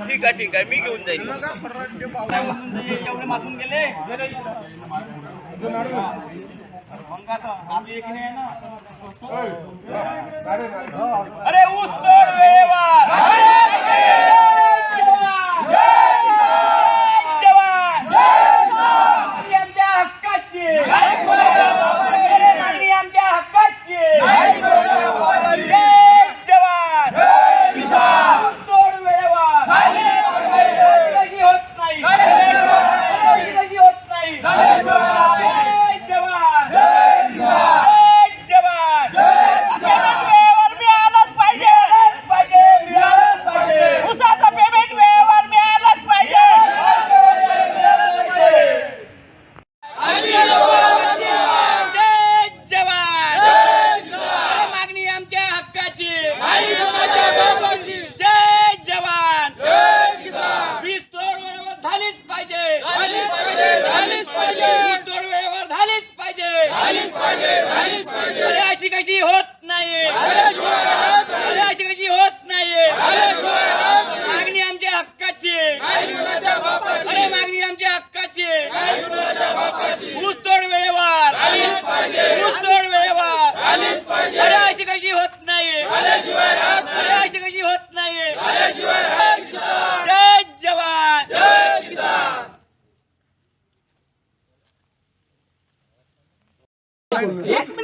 ठीक आहे ठीक आहे. मी घेऊन जाईल. एवढे मासून गेले अरे ऊस तोड वेळेवर जवान मागणी आमच्या हक्काची मागणी आमच्या हक्काची जय जवान ऊस तोड वेळेवर कशी होत नाही कशी होत नाही जय जवान जय जवान पेमेंट वेळेवर मिळालंच पाहिजे मिळालंच पाहिजे ऊसाचं पेमेंट वेळेवर मिळालंच पाहिजे जय जवान अरे मागणी आमच्या हक्काची जय जवान वीज तोड वेळेवर झालीच पाहिजे वीज तोड वेळेवर झालीच पाहिजे अरे अशी कशी होत नाही अरे अशी कशी होत नाही मागणी आमच्या हक्काची अरे मागणी आमच्या हक्काची. ऊसतोड वेळेवर. ऊसतोड वेळेवर. अरे अशी कशी होत नाही. अरे अशी कशी होत नाही. जय जवान. एक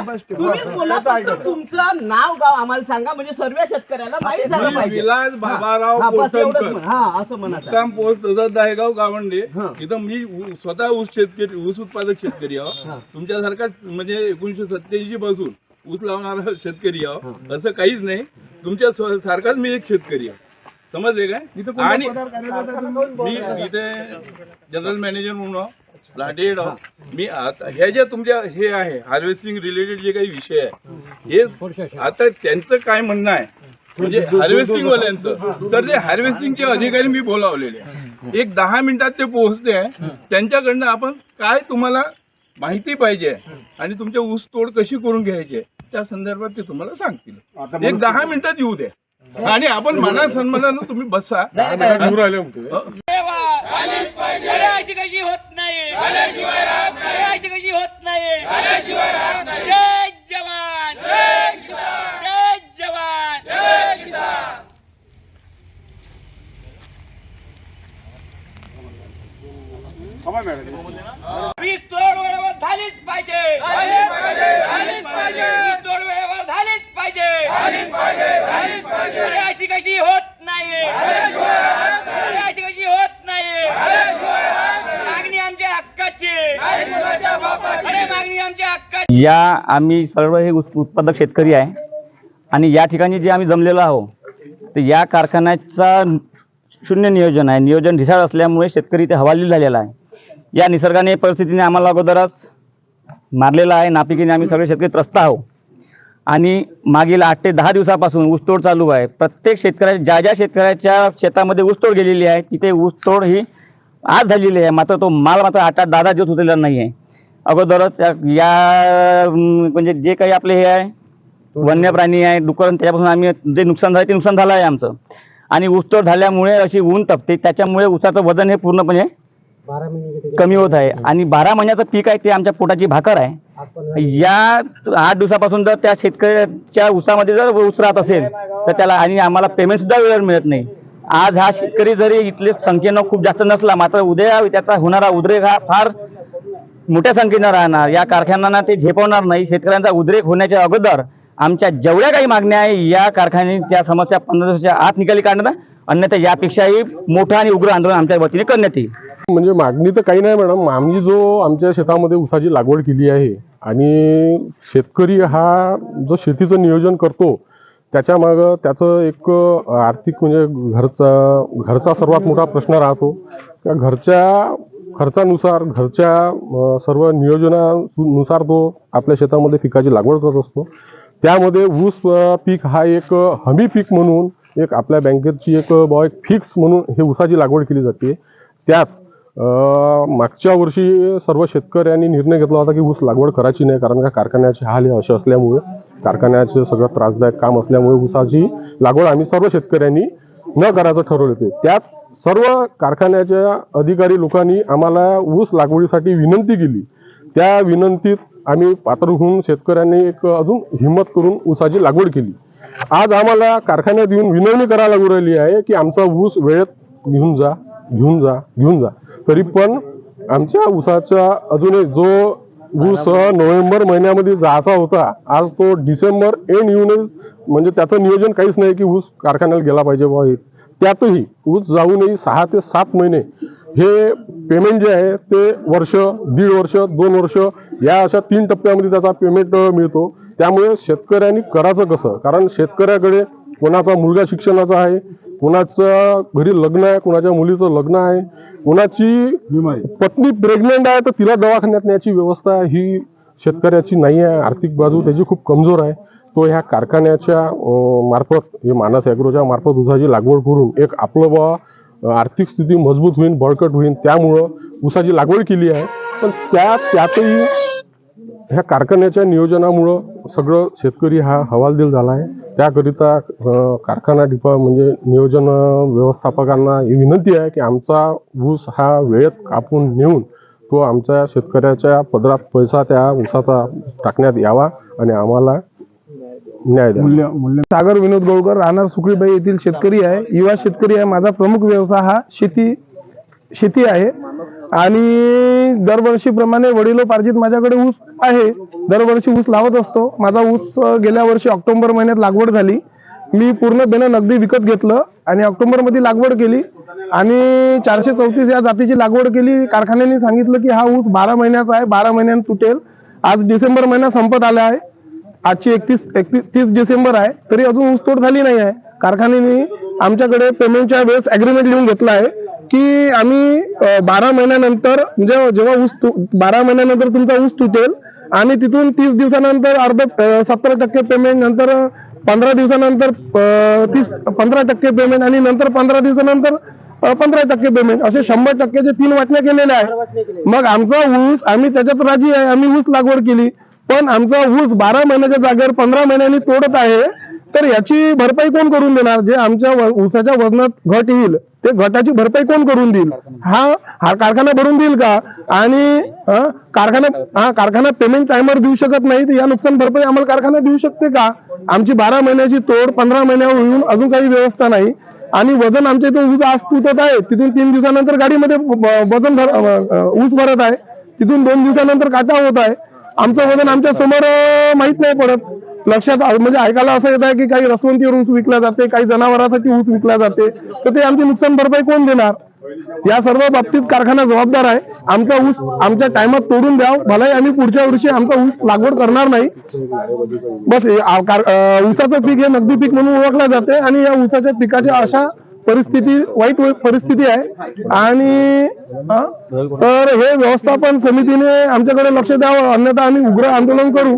तुम्ही बोला फक्त तुमचं नाव गाव आम्हाला सांगा म्हणजे सर्व शेतकऱ्याला माहीत झालं मी पाहिजे. विलास बाबाराव हा, बस एवढंच पोतनकर म्हण. हा असं म्हणत आहे. मुक्काम पोस्ट तसंच दाहेगाव गावंडे. हा. इथं मी ऊ- स्वतः ऊस शेतकरी ऊस उत्पादक शेतकरी आहो. तुमच्यासारखाच म्हणजे एकोणीशे सत्याऐंशी पासून ऊस लावणारा शेतकरी आहो. असं काहीच नाही. तुमच्या स्व- सारखाच मी एक शेतकरी आहे. समजले काय? आणि मी इथे जनरल मॅनेजर म्हणून आहो, आहो. मी आता ह्या ज्या तुमच्या हे आहे हार्वेस्टिंग रिलेटेड जे काही विषय आहे हे आता त्यांचं काय म्हणणं आहे? म्हणजे हार्वेस्टिंग वाल्यांचं. तर ते हार्वेस्टिंगचे अधिकारी मी बोलावलेले. एक दहा मिनिटात ते पोहोचते आहे. त्यांच्याकडनं आपण काय तुम्हाला माहिती पाहिजे आणि तुमच्या ऊस तोड कशी करून घ्यायची त्या संदर्भात ते तुम्हाला सांगतील. एक दहा मिनिटात येऊ द्या आणि आपण मना सन्मानानं तुम्ही बसा. अशी कशी होत नाही अरे अशी कशी होत नाही जय जवान जय जवान वीज तोड वेळेवर झालीच पाहिजे वीज तोड वेळेवर झालीच पाहिजे अरे अशी कशी होत नाही अरे अशी कशी होत नाही मागणी आमच्या हक्काची अरे मागणी आमच्या हक्काची या आम्ही सर्व हे उत्पादक शेतकरी आहे. आणि या ठिकाणी जे आम्ही जमलेलो आहोत तर या कारखान्याचा शून्य नियोजन आहे. नियोजन ढिसाळ असल्यामुळे शेतकरी ते हवाली झालेला आहे. या निसर्गाने परिस्थितीने आम्हाला अगोदरच मारलेला आहे. नापिकीने आम्ही सगळे शेतकरी त्रस्त आहोत. आणि मागील आठ ते दहा दिवसापासून ऊसतोड चालू आहे. प्रत्येक शेतकऱ्या ज्या ज्या शेतकऱ्याच्या शेतामध्ये ऊसतोड गेलेली आहे तिथे ऊसतोड ही आज झालेली आहे. मात्र तो माल मात्र आठ आठ दहा दहा दिवस उतरलेला नाही आहे अगोदरच या म्हणजे जे काही आपले हे आहे वन्य प्राणी आहे डुकर त्याच्यापासून आम्ही जे नुकसान झालं ते नुकसान झालं आहे आमचं. आणि ऊसतोड झाल्यामुळे अशी ऊन तपते त्याच्यामुळे ऊसाचं वजन हे पूर्णपणे कमी होत आहे. आणि बारा महिन्याचं पीक आहे ते आमच्या पोटाची भाकर आहे. या आठ दिवसापासून जर त्या शेतकऱ्याच्या ऊसामध्ये जर ऊस राहत असेल तर त्याला आणि आम्हाला पेमेंट सुद्धा वेळेवर मिळत नाही. आज हा शेतकरी जरी इथले संख्येनं खूप जास्त नसला मात्र उद्या त्याचा होणारा उद्रेक हा फार मोठ्या संख्येनं राहणार. या कारखान्यांना ते झेपवणार नाही. शेतकऱ्यांचा उद्रेक होण्याच्या अगोदर आमच्या जेवढ्या काही मागण्या आहे या कारखान्याने त्या समस्या पंधरा दिवसाच्या आत निकाली काढणार. अन्यथा यापेक्षाही मोठं आणि उग्र आंदोलन आमच्या वतीने करण्यात येईल. म्हणजे मागणी तर काही नाही मॅडम. आम्ही जो आमच्या शेतामध्ये ऊसाची लागवड केली आहे आणि शेतकरी हा जो शेतीचं नियोजन करतो त्याच्या मागं त्याचं एक आर्थिक म्हणजे घरचा घरचा सर्वात मोठा प्रश्न राहतो. त्या घरच्या खर्चानुसार घरच्या सर्व नियोजनानुसार तो आपल्या शेतामध्ये पिकाची लागवड करत असतो. त्यामध्ये ऊस पीक हा एक हमी पीक म्हणून एक आपल्या बँकेची एक बॉय एक फिक्स म्हणून हे ऊसाची लागवड केली जाते. त्यात मागच्या वर्षी सर्व शेतकऱ्यांनी निर्णय घेतला होता की ऊस लागवड करायची नाही कारण का कारखान्याचे हाल हे असे असल्यामुळे कारखान्याचे सगळं त्रासदायक काम असल्यामुळे ऊसाची लागवड आम्ही सर्व शेतकऱ्यांनी न करायचं ठरवले होते. त्यात सर्व कारखान्याच्या अधिकारी लोकांनी आम्हाला ऊस लागवडीसाठी विनंती केली. त्या विनंतीत आम्ही पात्र होऊन शेतकऱ्यांनी एक अजून हिंमत करून ऊसाची लागवड केली. आज आम्हाला कारखान्यात येऊन विनवणी करायला लागू राहिली आहे की आमचा ऊस वेळेत घेऊन जा घेऊन जा घेऊन जा. तरी पण आमच्या ऊसाचा अजून एक जो ऊस नोव्हेंबर महिन्यामध्ये जायचा होता आज तो डिसेंबर एंड येऊन म्हणजे त्याचं नियोजन काहीच नाही की ऊस कारखान्याला गेला पाहिजे बुवा त्यातही ऊस जाऊनही सहा ते सात महिने हे पेमेंट जे आहे ते वर्ष दीड वर्ष दोन वर्ष या अशा तीन टप्प्यामध्ये त्याचा पेमेंट मिळतो. त्यामुळे शेतकऱ्यांनी करायचं कसं? कारण शेतकऱ्याकडे कोणाचा मुलगा शिक्षणाचा आहे कोणाचं घरी लग्न आहे कोणाच्या मुलीचं लग्न आहे कोणाची पत्नी प्रेग्नेंट आहे तर तिला दवाखान्यात न्यायची व्यवस्था ही शेतकऱ्याची नाही आहे. आर्थिक बाजू त्याची खूप कमजोर आहे. तो ह्या कारखान्याच्या मार्फत हे मानस ॲग्रोच्या मार्फत ऊसाची लागवड करून एक आपलं बा आर्थिक स्थिती मजबूत होईल बळकट होईल त्यामुळं ऊसाची लागवड केली आहे. पण त्या त्यातही ह्या कारखान्याच्या नियोजनामुळं सगळं शेतकरी हा हवालदिल झाला आहे. त्याकरिता कारखाना डिपा म्हणजे नियोजन व्यवस्थापकांना ही विनंती आहे की आमचा ऊस हा वेळेत कापून नेऊन तो आमच्या शेतकऱ्याच्या पदरात पैसा त्या ऊसाचा टाकण्यात यावा आणि आम्हाला न्याय द्या. सागर विनोद गौळकर राहणार सुकळीबाई येथील शेतकरी आहे युवा शेतकरी आहे माझा प्रमुख व्यवसाय हा शेती शेती आहे. आणि दरवर्षीप्रमाणे वडिलोपार्जित माझ्याकडे ऊस आहे. दरवर्षी ऊस लावत असतो. माझा ऊस गेल्या वर्षी ऑक्टोबर महिन्यात लागवड झाली. मी पूर्ण बेन नगदी विकत घेतलं आणि ऑक्टोबरमध्ये लागवड केली. आणि चारशे चौतीस या जातीची लागवड केली. कारखान्याने सांगितलं की हा ऊस बारा महिन्याचा आहे. बारा महिन्यात तुटेल. आज डिसेंबर महिना संपत आला आहे. आजची एकतीस एकतीस तीस डिसेंबर आहे तरी अजून ऊसतोड झाली नाही आहे. कारखान्याने आमच्याकडे पेमेंटच्या वेळेस अग्रीमेंट लिहून घेतला आहे की आम्ही बारा महिन्यानंतर म्हणजे जेव्हा ऊस बारा महिन्यानंतर तुमचा ऊस तुटेल आणि तिथून तीस दिवसानंतर अर्ध सत्तर टक्के पेमेंट नंतर पंधरा दिवसानंतर तीस पंधरा टक्के पेमेंट आणि नंतर पंधरा दिवसानंतर पंधरा टक्के पेमेंट असे शंभर टक्क्याचे तीन वाटण्या केलेल्या आहे मग आमचा ऊस आम्ही त्याच्यात राजी आहे आम्ही ऊस लागवड केली. पण आमचा ऊस बारा महिन्याच्या जागेवर पंधरा महिन्यांनी तोडत आहे तर याची भरपाई कोण करून देणार? जे आमच्या ऊसाच्या वजनात घट येईल ते घटाची भरपाई कोण करून देईल? हा हा कारखाना भरून देईल का? आणि कारखाना हा कारखाना पेमेंट टायमर देऊ शकत नाही तर या नुकसान भरपाई आम्हाला कारखाना देऊ शकते का? आमची बारा महिन्याची तोड पंधरा महिन्यावर होऊन अजून काही व्यवस्था नाही. आणि वजन आमच्या इथून ऊस आज तुटत आहे तिथून तीन दिवसानंतर गाडीमध्ये वजन भर ऊस भरत आहे तिथून दोन दिवसानंतर काटा होत आहे. आमचं वजन आमच्यासमोर माहीत नाही पडत. लक्षात म्हणजे ऐकायला असं येत आहे की काही रसवंतीवर ऊस विकला जाते काही जनावरांसाठी ऊस विकला जाते. तर ते आमची नुकसान भरपाई कोण देणार? या सर्व बाबतीत कारखाना जबाबदार आहे. आमचा ऊस आमच्या टायमात तोडून द्याव. भलाही आम्ही पुढच्या वर्षी आमचा ऊस लागवड करणार नाही. बस ऊसाचं पीक हे नगदी पीक म्हणून ओळखलं जाते आणि या ऊसाच्या पिकाच्या अशा परिस्थिती वाईट परिस्थिती आहे. आणि? तर हे व्यवस्थापन समितीने आमच्याकडे लक्ष द्यावं. अन्यथा आम्ही उग्र आंदोलन करू.